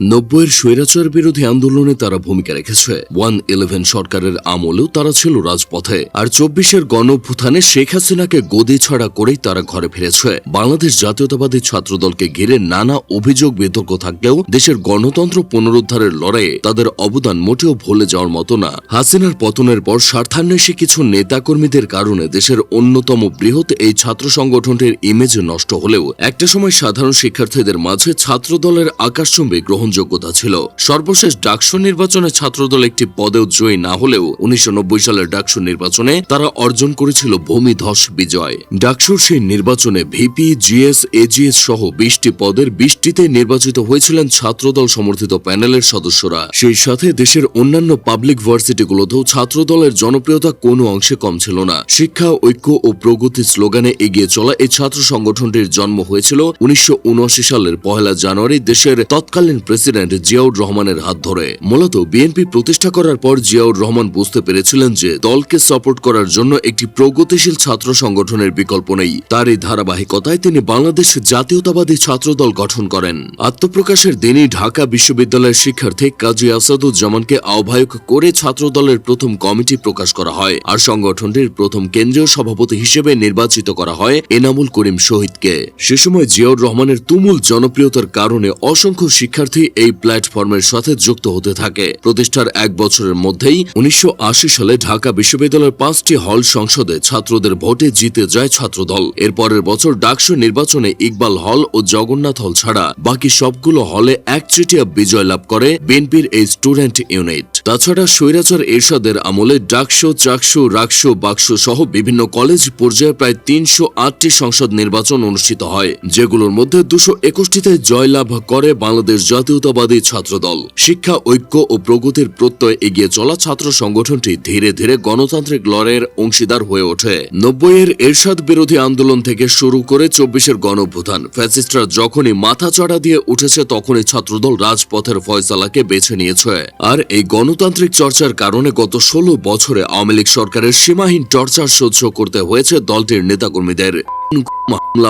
নব্বইয়ের স্বৈরাচার বিরোধী আন্দোলনে তারা ভূমিকা রেখেছে। ওয়ান ইলেভেন সরকারের আমলেও তারা ছিল রাজপথে। আর চব্বিশের গণভ্যুত্থানে শেখ হাসিনাকে গদি ছাড়া করেই তারা ঘরে ফিরেছে। বাংলাদেশ জাতীয়তাবাদী ছাত্রদলকে ঘিরে নানা অভিযোগ বিতর্ক থাকলেও দেশের গণতন্ত্র পুনরুদ্ধারের লড়াইয়ে তাদের অবদান মোটেও ভুলে যাওয়ার মতো না। হাসিনার পতনের পর স্বার্থান্বেষী কিছু নেতাকর্মীদের কারণে দেশের অন্যতম বৃহৎ এই ছাত্র সংগঠনটির ইমেজ নষ্ট হলেও একটা সময় সাধারণ শিক্ষার্থীদের মাঝে ছাত্রদলের আকাশচুম্বী গ্রহণযোগ্যতা ছিল। সর্বশেষ ডাকসু নির্বাচনে ছাত্রদল একটি পদেও জয়ী না হলেও উনিশশো সালের ডাকসু নির্বাচনে তারা অর্জন করেছিল ভূমিধস বিজয়। ডাকসুর সেই নির্বাচনে ভিপি, জিএস, এজিএস সহ বিশটি পদের বিশটিতে নির্বাচিত হয়েছিলেন ছাত্রদল সমর্থিত প্যানেলের সদস্যরা। সেই সাথে দেশের অন্যান্য পাবলিক ভার্সিটিগুলোতেও ছাত্রদলের জনপ্রিয়তা কোনো অংশে কম ছিল না। শিক্ষা, ঐক্য ও প্রগতি স্লোগানে এগিয়ে চলা এই ছাত্র সংগঠনটির জন্ম হয়েছিল উনিশশো উনআশি সালের পহেলা জানুয়ারি দেশের তৎকালীন প্রেসিডেন্ট জিয়াউর রহমানের হাত ধরে। মূলত বিএনপি প্রতিষ্ঠা করার পর জিয়াউর রহমান বুঝতে পেরেছিলেন যে, দলকে সাপোর্ট করার জন্য একটি প্রগতিশীল ছাত্র সংগঠনের বিকল্প নেই। তার এই ধারাবাহিকতায় তিনি বাংলাদেশ জাতীয়তাবাদী ছাত্রদল গঠন করেন। আত্মপ্রকাশের দিনই ঢাকা বিশ্ববিদ্যালয়ের শিক্ষার্থী কাজী আসাদুজ্জামানকে আহ্বায়ক করে ছাত্র দলের প্রথম কমিটি প্রকাশ করা হয় আর সংগঠনটির প্রথম কেন্দ্রীয় সভাপতি হিসেবে নির্বাচিত করা হয় এনামুল করিম শহীদকে। সে সময় জিয়াউর রহমানের তুমুল জনপ্রিয়তার কারণে অসংখ্য শিক্ষার্থী এই প্ল্যাটফর্মের সাথে যুক্ত হতে থাকে। প্রতিষ্ঠার এক বছরের মধ্যেই উনিশশো আশি সালে ঢাকা বিশ্ববিদ্যালয়ের পাঁচটি হল সংসদে ছাত্রদের ভোটে জিতে যায় ছাত্রদল। এর পরের বছর ডাকসু নির্বাচনে ইকবাল হল ও জগন্নাথ হল ছাড়া বাকি সবগুলো হলে একচেটিয়া বিজয় লাভ করে বিএনপির এই স্টুডেন্ট ইউনিট। তাছাড়া স্বৈরাচার এরশাদের আমলে ডাকসু, চাকসু, রাকসু, বাক্সু সহ বিভিন্ন কলেজ পর্যায়ে প্রায় তিনশো আটটি সংসদ নির্বাচন অনুষ্ঠিত হয়, যেগুলোর মধ্যে দুশো একুশটিতে জয়লাভ করে বাংলাদেশ জাতীয়তাবাদী ছাত্রদল। শিক্ষা, ঐক্য ও প্রগতির প্রত্যয় এগিয়ে চলা ছাত্র সংগঠনটি ধীরে ধীরে গণতান্ত্রিক লড়াইয়ের অংশীদার হয়ে ওঠে। নব্বইয়ের এরশাদ বিরোধী আন্দোলন থেকে শুরু করে চব্বিশের গণভ্যুত্থান ফ্যাসিস্টরা যখনই মাথা চড়া দিয়ে উঠেছে, তখনই ছাত্রদল রাজপথের ফয়সালাকে বেছে নিয়েছে। আর এই গণতান্ত্রিক চর্চার কারণে গত ষোলো বছরে আওয়ামী লীগ সরকারের সীমাহীন টর্চার সহ্য করতে হয়েছে দলটির নেতাকর্মীদের।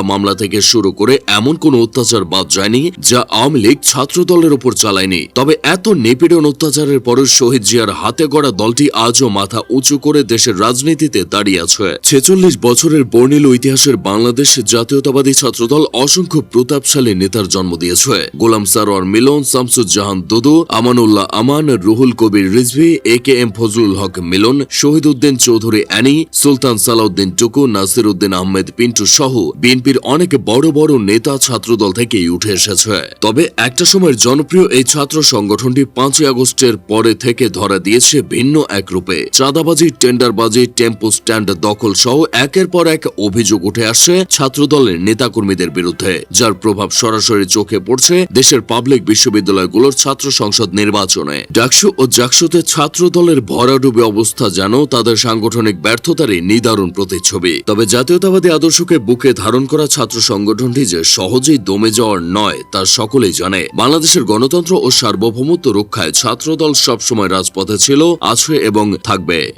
মামলা থেকে শুরু করে এমন কোন অত্যাচার বাদ যায়নি যা আওয়ামী লীগ ছাত্র দলের উপর চালায়নি। তবে এত নিপীড়ন অত্যাচারের পরও শহীদ জিয়ার হাতে গড়া দলটি আজও মাথা উঁচু করে দেশের রাজনীতিতে দাঁড়িয়ে আছে। ছেচল্লিশ বছরের বর্ণিল ইতিহাসের বাংলাদেশ জাতীয়তাবাদী ছাত্রদল অসংখ্য প্রতাপশালী নেতার জন্ম দিয়েছে। Golam Sarwar Milon, Shamsuzzahan Dudu, Amanullah Aman, Ruhul Kabir Rizvi, A K M Fazlul Haque Milon Shahid Uddin Chowdhury Anny, Sultan Salahuddin Tuku Nasir Uddin Ahmed Pintu সহ বিএনপির অনেক বড় বড় নেতা ছাত্রদল থেকেই উঠে এসেছে। তবে একটা সময়ের জনপ্রিয় এই ছাত্র সংগঠনটি পাঁচই আগস্টের পরে থেকে ধরা দিয়েছে ভিন্ন এক রূপে। চাঁদাবাজি, টেন্ডারবাজি, টেম্পো স্ট্যান্ড দখল সহ একের পর এক অভিযোগ উঠে আসছে ছাত্রদলের নেতাকর্মীদের বিরুদ্ধে, যার প্রভাব সরাসরি চোখে পড়ছে দেশের পাবলিক বিশ্ববিদ্যালয়গুলোর ছাত্র সংসদ নির্বাচনে। ডাকসু ও জাকসুতে ছাত্রদলের ভরাডুবি অবস্থা যেন তাদের সাংগঠনিক ব্যর্থতারই নিদারুণ প্রতিচ্ছবি। তবে জাতীয়তাবাদী আদর্শকে বুকে ধারণ করা ছাত্র সংগঠনটি যে সহজেই দমে যাওয়ার নয়, তা সকলেই জানে। বাংলাদেশের গণতন্ত্র ও সার্বভৌমত্ব রক্ষায় ছাত্রদল সবসময় রাজপথে ছিল, আছে এবং থাকবে।